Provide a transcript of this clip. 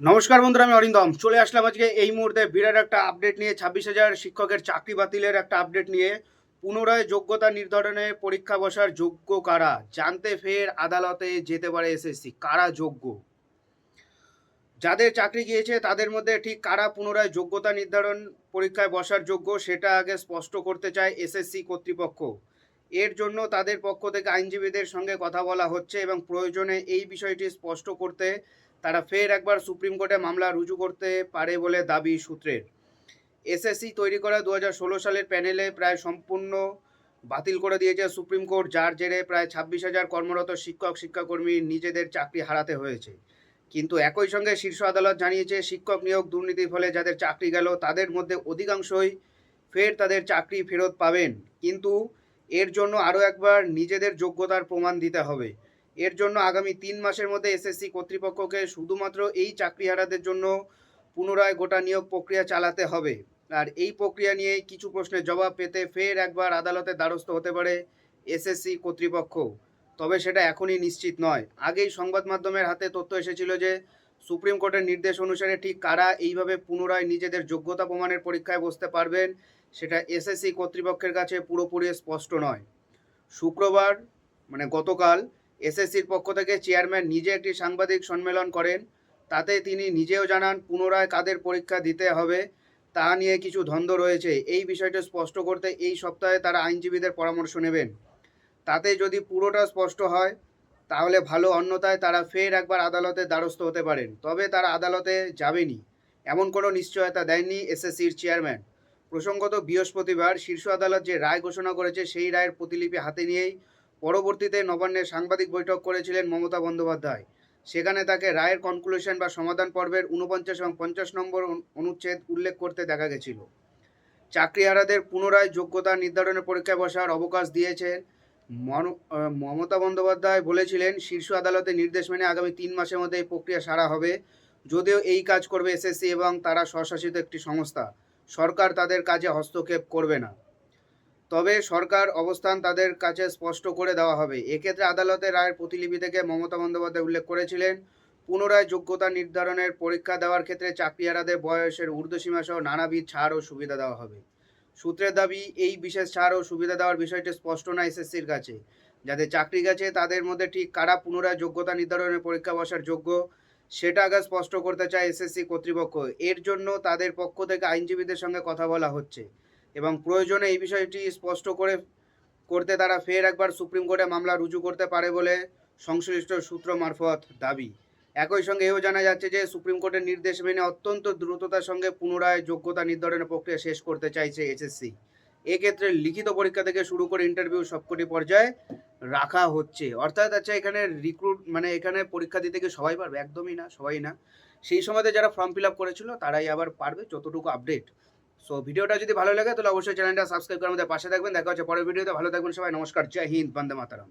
নমস্কার বন্ধুরা, আমি অরিন্দম। চলে আসলাম আজকে এই মুহূর্তে বিরাট একটা আপডেট নিয়ে, ছাব্বিশ হাজার শিক্ষকের চাকরি বাতিলের একটা আপডেট নিয়ে। পুনরায় যোগ্যতা নির্ধারণে পরীক্ষা বসার যোগ্য কারা? জানতে ফের আদালতে যেতে পারে এসএসসি কারা যোগ্য? যাদের চাকরি গিয়েছে, তাদের মধ্যে ঠিক কারা পুনরায় যোগ্যতা নির্ধারণ পরীক্ষায় বসার যোগ্য, সেটা আগে স্পষ্ট করতে চায় এসএসসি কর্তৃপক্ষ। এর জন্য তাদের পক্ষ থেকে আইনজীবীদের সঙ্গে কথা বলা হচ্ছে এবং প্রয়োজনে এই বিষয়টি স্পষ্ট করতে তারা ফের একবার সুপ্রিম কোর্টে মামলা রুজু করতে পারে বলে দাবি সূত্রের। এসএসসি তৈরি করা দু হাজার ষোলো সালের প্যানেলে প্রায় সম্পূর্ণ বাতিল করে দিয়েছে সুপ্রিম কোর্ট, যার জেরে প্রায় ছাব্বিশ হাজার কর্মরত শিক্ষক, শিক্ষাকর্মী নিজেদের চাকরি হারাতে হয়েছে। কিন্তু একই সঙ্গে শীর্ষ আদালত জানিয়েছে, শিক্ষক নিয়োগ দুর্নীতির ফলে যাদের চাকরি গেল, তাদের মধ্যে অধিকাংশই ফের তাদের চাকরি ফেরত পাবেন। কিন্তু এর জন্য আরও একবার নিজেদের যোগ্যতার প্রমাণ দিতে হবে। এর জন্য আগামী তিন মাসের মধ্যে এসএসসি কর্তৃপক্ষকে শুধুমাত্র এই চাকরিহারাদের জন্য পুনরায় গোটা নিয়োগ প্রক্রিয়া চালাতে হবে। আর এই প্রক্রিয়া নিয়ে কিছু প্রশ্নের জবাব পেতে ফের একবার আদালতের দ্বারস্থ হতে পারে এসএসসি কর্তৃপক্ষ। তবে সেটা এখনই নিশ্চিত নয়। আগেই সংবাদ মাধ্যমের হাতে তথ্য এসেছিল যে সুপ্রিম কোর্টের নির্দেশ অনুসারে ঠিক কারা এইভাবে পুনরায় নিজেদের যোগ্যতা প্রমাণের পরীক্ষায় বসতে পারবেন, সেটা এসএসসি কর্তৃপক্ষের কাছে পুরোপুরি স্পষ্ট নয়। শুক্রবার মানে গতকাল এসএসসির পক্ষ থেকে চেয়ারম্যান নিজে একটি সাংবাদিক সম্মেলন করেন। তাতে তিনি নিজেও জানান, পুনরায় কাদের পরীক্ষা দিতে হবে তা নিয়ে কিছু ধন্দ রয়েছে। এই বিষয়টা স্পষ্ট করতে এই সপ্তাহে তারা আইনজীবীদের পরামর্শ নেবেন। তাতে যদি পুরোটা স্পষ্ট হয়, তাহলে ভালো। অন্যতায় তারা ফের একবার আদালতের দ্বারস্থ হতে পারেন। তবে তারা আদালতে যাবেনি। এমন কোনো নিশ্চয়তা দেননি এসএসসির চেয়ারম্যান। প্রসঙ্গত বৃহস্পতিবার শীর্ষ আদালত যে রায় ঘোষণা করেছে, সেই রায়ের প্রতিলিপি হাতে নিয়েই পরবর্তীতে নবান্নে সাংবাদিক বৈঠক করেছিলেন মমতা বন্দ্যোপাধ্যায়। সেখানে তাকে রায়ের কনক্লুশন বা সমাধান পর্বের উনপঞ্চাশ এবং পঞ্চাশ নম্বর অনুচ্ছেদ উল্লেখ করতে দেখা গেছিল। চাকরিহারাদের পুনরায় যোগ্যতা নির্ধারণের পরীক্ষায় বসার অবকাশ দিয়েছেন মমতা বন্দ্যোপাধ্যায় বলেছিলেন, শীর্ষ আদালতের নির্দেশ মেনে আগামী তিন মাসের মধ্যে এই প্রক্রিয়া সারা হবে। যদিও এই কাজ করবে এসএসসি এবং তারা স্বশাসিত একটি সংস্থা। সরকার তাদের কাজে হস্তক্ষেপ করবে না। তবে সরকার অবস্থান তাদের কাছে স্পষ্ট করে দেওয়া হবে। এক্ষেত্রে আদালতের রায়ের প্রতিলিপি থেকে মমতা বন্দ্যোপাধ্যায় উল্লেখ করেছিলেন, পুনরায় যোগ্যতা নির্ধারণের পরীক্ষা দেওয়ার ক্ষেত্রে চাকরিহারাদের বয়সের ঊর্ধ্বসীমা সহ নানাবিধ ছাড় ও সুবিধা দেওয়া হবে। সূত্রের দাবি, এই বিশেষ ছাড় ও সুবিধা দেওয়ার বিষয়টি স্পষ্ট না এসএসসির কাছে। যাদের চাকরি গেছে, তাদের মধ্যে ঠিক কারা পুনরায় যোগ্যতা নির্ধারণের পরীক্ষা বসার যোগ্য, সেটা আগে স্পষ্ট করতে চায় এসএসসি কর্তৃপক্ষ। এর জন্য তাদের পক্ষ থেকে আইনজীবীদের সঙ্গে কথা বলা হচ্ছে। এবং প্রয়োজনে এই বিষয়টি স্পষ্ট করে, করতে তারা ফের একবার সুপ্রিম কোর্টে মামলা রুজু করতে পারে বলে সংশ্লিষ্ট সূত্র মারফত দাবি। একই সঙ্গে এও জানা যাচ্ছে যে, সুপ্রিম কোর্টের নির্দেশ মেনে অত্যন্ত দ্রুততার সঙ্গে পুনরায় যোগ্যতা নির্ধারণের প্রক্রিয়া শেষ করতে চাইছে এসএসসি এক্ষেত্রে লিখিত পরীক্ষা থেকে শুরু করে ইন্টারভিউ সবকটি পর্যায়ে রাখা হচ্ছে। অর্থাৎ আচ্ছা এখানে রিক্রুট মানে এখানে পরীক্ষা দিতে গিয়ে সবাই পারবে? একদমই না, সবাই না। সেই সময়তে যারা ফর্ম ফিল আপ করেছিল, তারাই আবার পারবে, যতটুকু আপডেট সো ভিডিওটা যদি ভালো লাগে, তাহলে অবশ্যই চ্যানেলটা সাবস্ক্রাইব করে আমাদের পাশে থাকবেন। দেখা হচ্ছে পরের ভিডিওতে। ভালো থাকবেন সবাই। নমস্কার। জয় হিন্দ। বন্দে মাতারাম।